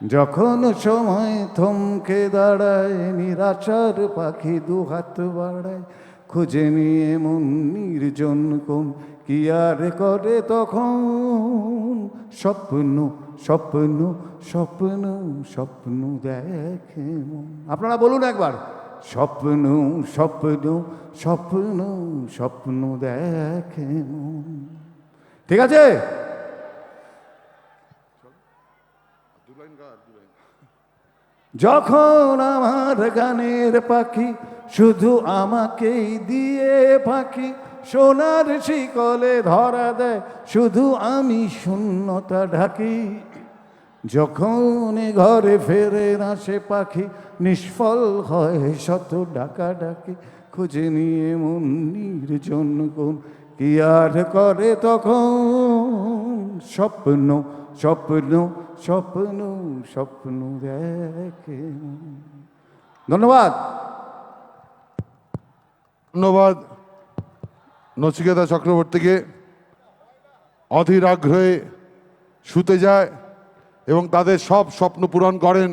যখন সময় থমকে দাঁড়ায়, নিরাচার পাখি দু হাত বাড়ায়, খুঁজে নিয়ে মন নির্জন কোন, কি আর করে তখন? স্বপ্ন স্বপ্ন স্বপ্ন স্বপ্ন দেখে মন। আপনারা বলুন একবার, স্বপ্ন স্বপ্ন স্বপ্ন স্বপ্ন দেখে মন। ঠিক আছে? যখন আমার গানের পাখি শুধু আমাকেই দিয়ে পাখি, সোনার শিকলে ধরা দেয়, শুধু আমি শূন্যতা ঢাকি। যখন ঘরে ফেরে না সে পাখি, নিষ্ফল হয় শত ডাকা ডাকি খুঁজে নিয়ে মন নির্জন কোন কি আর করে তখন? স্বপ্ন স্বপ্ন স্বপ্ন স্বপ্ন দেখে ধন্যবাদ ধন্যবাদ নচিকেতা চক্রবর্তীকে অধীর আগ্রহে শুতে যায় এবং তাদের সব স্বপ্ন পূরণ করেন।